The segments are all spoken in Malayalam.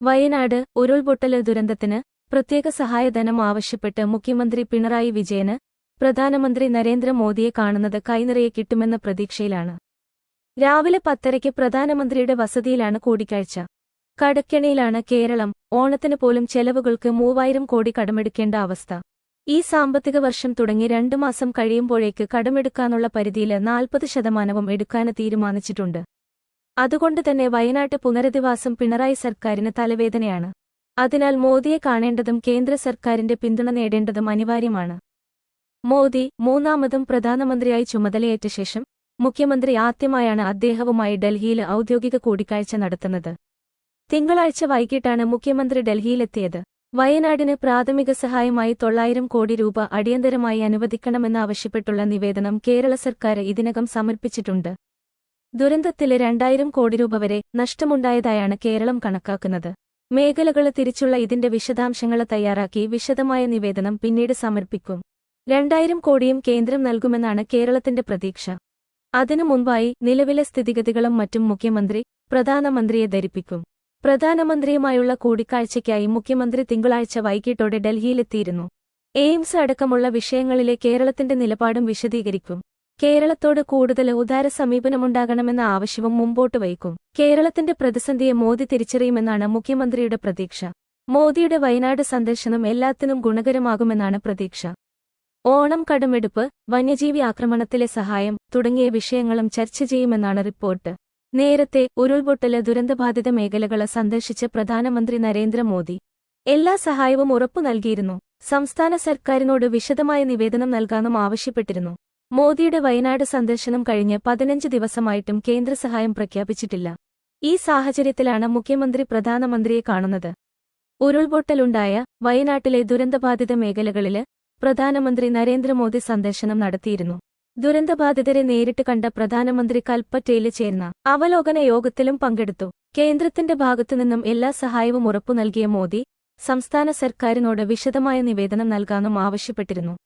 വയനാട് ഉരുൾപൊട്ടൽ ദുരന്തത്തിന് പ്രത്യേക സഹായധനം ആവശ്യപ്പെട്ട് മുഖ്യമന്ത്രി പിണറായി വിജയന് പ്രധാനമന്ത്രി നരേന്ദ്രമോദിയെ കാണുന്നത് കൈനിറയെ കിട്ടുമെന്ന പ്രതീക്ഷയിലാണ്. രാവിലെ പത്തരയ്ക്ക് പ്രധാനമന്ത്രിയുടെ വസതിയിലാണ് കൂടിക്കാഴ്ച. കടക്കെണിയിലാണ് കേരളം. ഓണത്തിന് പോലും ചെലവുകൾക്ക് മൂവായിരം കോടി കടമെടുക്കേണ്ട അവസ്ഥ. ഈ സാമ്പത്തിക വർഷം തുടങ്ങി രണ്ടു മാസം കഴിയുമ്പോഴേക്ക് കടമെടുക്കാനുള്ള പരിധിയിൽ നാൽപ്പത് ശതമാനവും എടുക്കാന് തീരുമാനിച്ചിട്ടുണ്ട്. അതുകൊണ്ട് തന്നെ വയനാട്ട് പുനരധിവാസം പിണറായി സർക്കാരിന് തലവേദനയാണ്. അതിനാൽ മോദിയെ കാണേണ്ടതും കേന്ദ്ര സർക്കാരിന്റെ പിന്തുണ നേടേണ്ടതും അനിവാര്യമാണ്. മോദി മൂന്നാമതും പ്രധാനമന്ത്രിയായി ചുമതലയേറ്റ ശേഷം മുഖ്യമന്ത്രി ആദ്യമായാണ് അദ്ദേഹവുമായി ഡൽഹിയിൽ ഔദ്യോഗിക കൂടിക്കാഴ്ച നടത്തുന്നത്. തിങ്കളാഴ്ച വൈകിട്ടാണ് മുഖ്യമന്ത്രി ഡൽഹിയിലെത്തിയത്. വയനാടിന് പ്രാഥമിക സഹായമായി തൊള്ളായിരം കോടി രൂപ അടിയന്തരമായി അനുവദിക്കണമെന്നാവശ്യപ്പെട്ടുള്ള നിവേദനം കേരള സർക്കാർ ഇതിനകം സമർപ്പിച്ചിട്ടുണ്ട്. ദുരന്തത്തിൽ രണ്ടായിരം കോടി രൂപ വരെ നഷ്ടമുണ്ടായതായാണ് കേരളം കണക്കാക്കുന്നത്. മേഖലകൾ തിരിച്ചുള്ള ഇതിന്റെ വിശദാംശങ്ങൾ തയ്യാറാക്കി വിശദമായ നിവേദനം പിന്നീട് സമർപ്പിക്കും. രണ്ടായിരം കോടിയും കേന്ദ്രം നൽകുമെന്നാണ് കേരളത്തിന്റെ പ്രതീക്ഷ. അതിനു മുൻപായി നിലവിലെ സ്ഥിതിഗതികളും മറ്റും മുഖ്യമന്ത്രി പ്രധാനമന്ത്രിയെ ധരിപ്പിക്കും. പ്രധാനമന്ത്രിയുമായുള്ള കൂടിക്കാഴ്ചയ്ക്കായി മുഖ്യമന്ത്രി തിങ്കളാഴ്ച വൈകിട്ടോടെ ഡൽഹിയിലെത്തിയിരുന്നു. എയിംസ് അടക്കമുള്ള വിഷയങ്ങളിലെ കേരളത്തിന്റെ നിലപാടും വിശദീകരിക്കും. കേരളത്തോട് കൂടുതൽ ഉദാര സമീപനമുണ്ടാകണമെന്ന ആവശ്യവും മുമ്പോട്ട് വയ്ക്കും. കേരളത്തിന്റെ പ്രതിസന്ധിയെ മോദി തിരിച്ചറിയുമെന്നാണ് മുഖ്യമന്ത്രിയുടെ പ്രതീക്ഷ. മോദിയുടെ വയനാട് സന്ദർശനം എല്ലാത്തിനും ഗുണകരമാകുമെന്നാണ് പ്രതീക്ഷ. ഓണം കടുമെടുപ്പ് വന്യജീവി ആക്രമണത്തിലെ സഹായം തുടങ്ങിയ വിഷയങ്ങളും ചർച്ച ചെയ്യുമെന്നാണ് റിപ്പോർട്ട്. നേരത്തെ ഉരുൾപൊട്ടൽ ദുരന്തബാധിത മേഖലകൾ സന്ദർശിച്ച പ്രധാനമന്ത്രി നരേന്ദ്രമോദി എല്ലാ സഹായവും ഉറപ്പു നൽകിയിരുന്നു. സംസ്ഥാന സർക്കാരിനോട് വിശദമായ നിവേദനം നൽകാനും ആവശ്യപ്പെട്ടിരുന്നു. മോദിയുടെ വയനാട് സന്ദർശനം കഴിഞ്ഞ് പതിനഞ്ച് ദിവസമായിട്ടും കേന്ദ്ര സഹായം പ്രഖ്യാപിച്ചിട്ടില്ല. ഈ സാഹചര്യത്തിലാണ് മുഖ്യമന്ത്രി പ്രധാനമന്ത്രിയെ കാണുന്നത്. ഉരുൾപൊട്ടലുണ്ടായ വയനാട്ടിലെ ദുരന്തബാധിത മേഖലകളിൽ പ്രധാനമന്ത്രി നരേന്ദ്രമോദി സന്ദർശനം നടത്തിയിരുന്നു. ദുരന്തബാധിതരെ നേരിട്ട് കണ്ട പ്രധാനമന്ത്രി കൽപ്പറ്റയിൽ ചേർന്ന അവലോകന യോഗത്തിലും പങ്കെടുത്തു. കേന്ദ്രത്തിന്റെ ഭാഗത്തുനിന്നും എല്ലാ സഹായവും ഉറപ്പു നൽകിയ മോദി സംസ്ഥാന സർക്കാരിനോട് വിശദമായ നിവേദനം നൽകാനും ആവശ്യപ്പെട്ടിരുന്നു.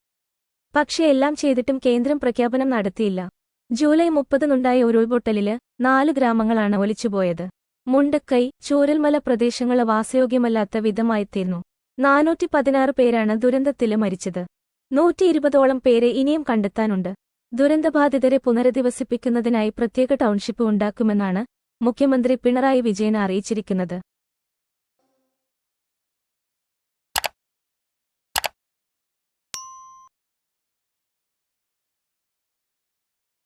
പക്ഷേ എല്ലാം ചെയ്തിട്ടും കേന്ദ്രം പ്രഖ്യാപനം നടത്തിയില്ല. ജൂലൈ മുപ്പതിനുണ്ടായ ഉരുൾപൊട്ടലിൽ നാല് ഗ്രാമങ്ങളാണ് ഒലിച്ചുപോയത്. മുണ്ടക്കൈ ചൂരൽമല പ്രദേശങ്ങൾ വാസയോഗ്യമല്ലാത്ത വിധമായിത്തീർന്നു. നാനൂറ്റി പതിനാറ് പേരാണ് ദുരന്തത്തിൽ മരിച്ചത്. നൂറ്റി ഇരുപതോളം പേരെ ഇനിയും കണ്ടെത്താനുണ്ട്. ദുരന്തബാധിതരെ പുനരധിവസിപ്പിക്കുന്നതിനായി പ്രത്യേക ടൗൺഷിപ്പ് ഉണ്ടാക്കുമെന്നാണ് മുഖ്യമന്ത്രി പിണറായി വിജയൻ അറിയിച്ചിരിക്കുന്നത്.